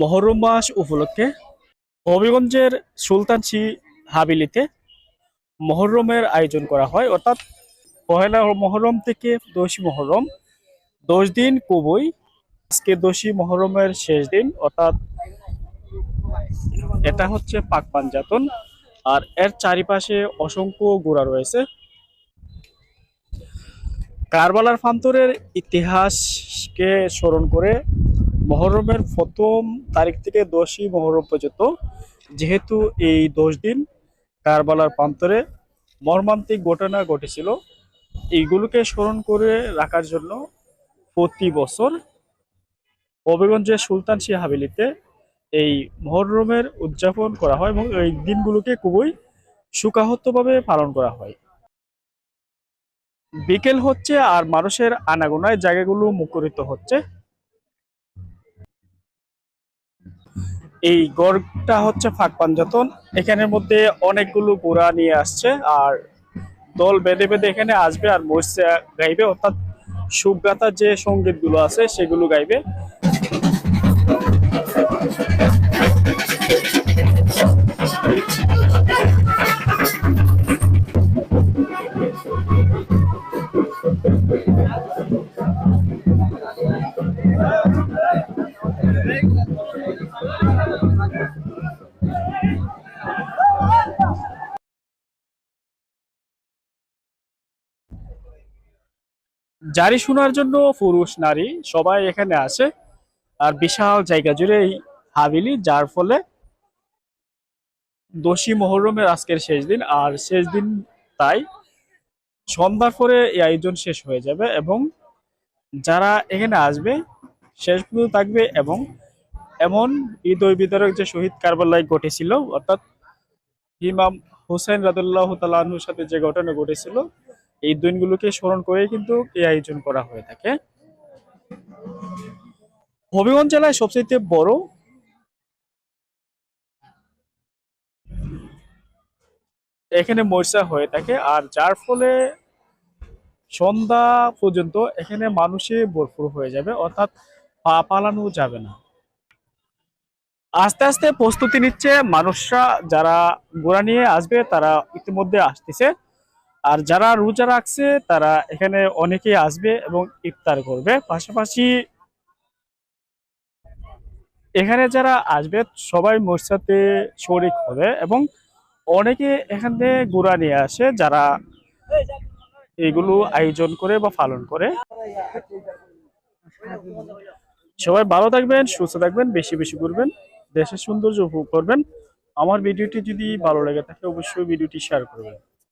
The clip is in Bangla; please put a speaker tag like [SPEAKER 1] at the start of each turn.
[SPEAKER 1] মহরম মাস উপলক্ষে হবিগঞ্জের সুলতানসি হাবিলিতে মহরমের আয়োজন করা হয়। অর্থাৎ পহেলা মহরম থেকে দোষী মহরম, দশ দিন কবই, আজকে দোষী মহরমের শেষ দিন। অর্থাৎ এটা হচ্ছে পাক পাঞ্জাতন। আর এর চারিপাশে অসংখ্য গোড়া রয়েছে। কারবালার ফান্তরের ইতিহাসকে স্মরণ করে মহরমের প্রথম তারিখ থেকে দশই মহরম পর্যন্ত। যেহেতু এই দশ দিন কারবালার প্রান্তরে মর্মান্তিক ঘটনা ঘটেছিল, এইগুলোকে স্মরণ করে রাখার জন্য প্রতি বছর হবিগঞ্জের সুলতান সিং হাভেলিতে এই মহরমের উদযাপন করা হয় এবং এই দিনগুলোকে খুবই সুকাহতভাবে পালন করা হয়। বিকেল হচ্ছে আর মানুষের আনাগোনায় জায়গাগুলো মুখরিত হচ্ছে। এই গড়টা হচ্ছে ফাঁক পাঞ্জাতন। এখানের মধ্যে অনেকগুলো গোড়া নিয়ে আসছে আর দল বেঁধে বেঁধে এখানে আসবে আর মরসা গাইবে, অর্থাৎ সুগাতার যে সংগীতগুলো আছে সেগুলো গাইবে। জারি শোনার জন্য পুরুষ, নারী সবাই এখানে আসে আর বিশাল জায়গা জুড়ে এই হাবিলি যার ফলে দোষী মহরমের আজকের শেষ দিন। আর শেষ দিন তাই সন্ধ্যার পরে এই আয়োজন শেষ হয়ে যাবে এবং যারা এখানে আসবে, শেষ পর্যন্ত থাকবে এবং এমন ঈদ ওই বিতরক যে শহীদ কারবালায় ঘটেছিল, অর্থাৎ ইমাম হুসেন রাদুল্লাহ তালাহুর সাথে যে ঘটনা ঘটেছিল এই দিনগুলোকে স্মরণ করে কিন্তু এই আয়োজন করা হয়ে থাকে। হবিগঞ্জ জেলায় সবচেয়ে বড় এখানে মরসা হয়ে থাকে আর যার ফলে সন্ধ্যা পর্যন্ত এখানে মানুষে ভরপুর হয়ে যাবে, অর্থাৎ পা পালানো যাবে না। আস্তে আস্তে প্রস্তুতি নিচ্ছে মানুষরা, যারা গোড়া নিয়ে আসবে তারা ইতিমধ্যে আসতেছে। আর যারা রোজা রাখছে, তারা এখানে অনেকেই আসবে এবং ইফতার করবে। পাশাপাশি এখানে যারা আসবে, সবাই মোরসাতে শরিক হবে এবং অনেকে এখান থেকে গুড়া নিয়ে আসে যারা এগুলো আয়োজন করে বা পালন করে। সবাই ভালো থাকবেন, সুস্থ থাকবেন, বেশি বেশি করবেন দেশের সৌন্দর্য উপভোগ করবেন। আমার ভিডিওটি যদি ভালো লেগে থাকে, অবশ্যই ভিডিওটি শেয়ার করবেন।